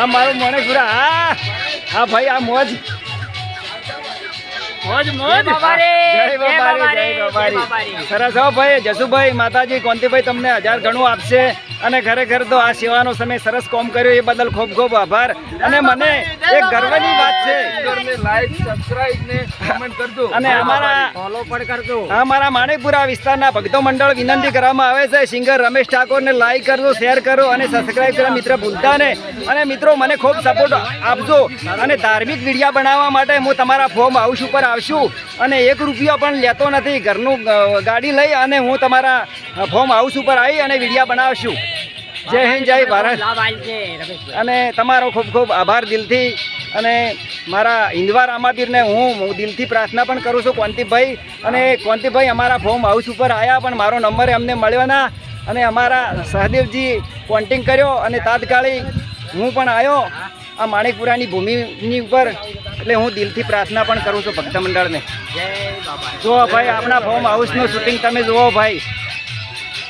હા મારું મોણેકપુરા હા. હા ભાઈ આ મોજ. મોજ મોજ. જય બાબારી, જય બાબારી. સરસ હો ભાઈ જસુભાઈ માતાજી કોંતીભાઈ તમને હજાર ઘણું આપશે. અને ખરેખર તો આ સેવાનો સમય સરસ કોમ કર્યો એ બદલ ખૂબ ખૂબ આભાર. અને મને એક ગર્વની વાત છે. લાઈક સબસ્ક્રાઇબ ને કમેન્ટ કરજો. અને અમારા ફોલો પણ કરજો. અમારા માણેકપુરા વિસ્તારના ભક્તો મંડળ વિનંતી કરવામાં આવે છે. સિંગર રમેશ ઠાકોરને લાઈક કરજો શેર કરો અને સબસ્ક્રાઇબ કરવા મિત્ર ભૂલતા ને અને મિત્રો મને ખૂબ સપોર્ટ આપજો અને ધાર્મિક વિડીયા બનાવવા માટે હું તમારા ફોર્મ હાઉસ ઉપર આવશું અને એક રૂપિયો પણ લેતો નથી. ઘરનું ગાડી લઈ અને હું તમારા ફોર્મ હાઉસ ઉપર આવી અને વિડીયા બનાવશું. જય હિન્દ જય ભારત. અને તમારો ખૂબ ખૂબ આભાર દિલથી અને મારા હિન્દવા રામાપીરને હું દિલથી પ્રાર્થના પણ કરું છું કોંતિભાઈ અને કોંતિભાઈ અમારા ફોર્મ હાઉસ ઉપર આવ્યા પણ મારો નંબર એમને મળ્યો ના. અને અમારા સહદેવજી કોન્ટેક કર્યો અને તાત્કાલિક હું પણ આવ્યો આ માણેકપુરાની ભૂમિની ઉપર. એટલે હું દિલથી પ્રાર્થના પણ કરું છું ભક્ત મંડળને. જુઓ ભાઈ આપણા ફોર્મ હાઉસનું શૂટિંગ તમે જુઓ ભાઈ.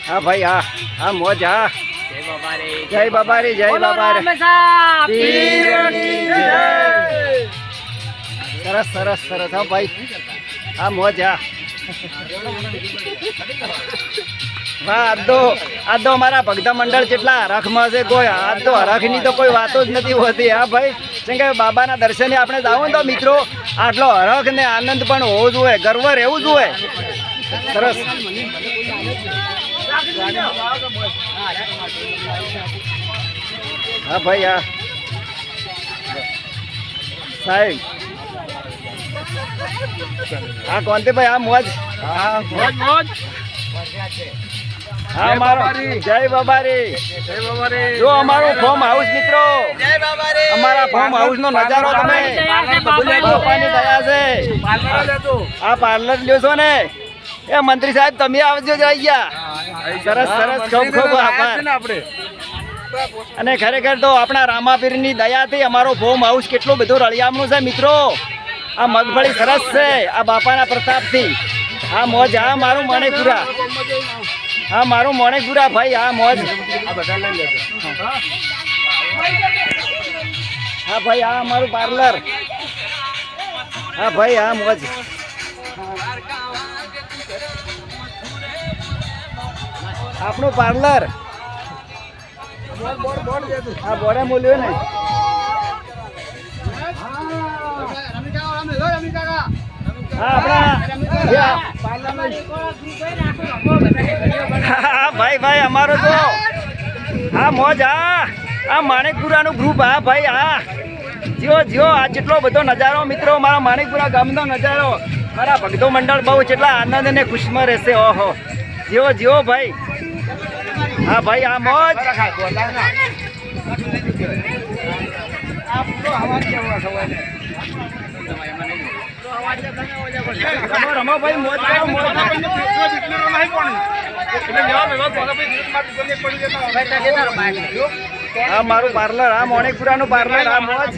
હા ભાઈ હા હા મોજ હા. જય બાબા રે જય બાબા રે. સરસ સરસ સરસ. હા ભાઈ. આ મોજ. હા વાહ આજ તો આજ તો અમારા ભક્તા મંડળ જેટલા હરખમાં છે કોઈ. આજ તો હરખની તો કોઈ વાતો જ નથી હોતી. હા ભાઈ. કેમ કે બાબાના દર્શને આપણે જાવ ને તો મિત્રો આટલો હરખ ને આનંદ પણ હોવો જોઈએ. ગર્વ રહેવું જોઈએ. સરસ. હા ભાઈ હા. સાહેબ. હા કોંતે ભાઈ આ મોજ. મોજ મોજ. હા મારો. જય બાબારી. જય જો અમારું ફોર્મ હાઉસ મિત્રો. અમારા ફોર્મ હાઉસ નો નજારો તમે. બાપાની દયા છે. આ પાર્લર લ્યો છો ને. એ મંત્રી સાહેબ તમે આવજો જ આવી ગયા. સરસ સરસ. ખૂબ ખૂબ આભાર. આપણે. અને ખરેખર તો આપણા રામાપીરની દયાથી અમારો ફોર્મ હાઉસ કેટલું બધું રળિયામણું છે મિત્રો. આ મગફળી સરસ છે આ બાપાના પ્રતાપથી. આ મોજ આ મારું મણેપુરા હા મારું મણેપુરા ભાઈ આ મોજ. હા ભાઈ આ અમારું પાર્લર હા ભાઈ આ મોજ. આપણું પાર્લર. હા બોર્ડે મૂલ્યો ને. ભાઈ ભાઈ, અમારો તો હા, મોજ, હા. આ માણેકપુરાનું ગ્રુપ હા, ભાઈ, હા. જીઓ જીઓ, આ જેટલો બધો નજારો, મિત્રો, મારા માણેકપુરા ગામનો નજારો. મારા ભક્તો મંડળ બહુ જેટલા આનંદ અને ખુશમાં રહેશે, ઓહો. જીઓ જીઓ, ભાઈ. હા ભાઈ આ મોજ. હા મારું પાર્લર આ મોણેકપુરાનું પાર્લર આ મોજ.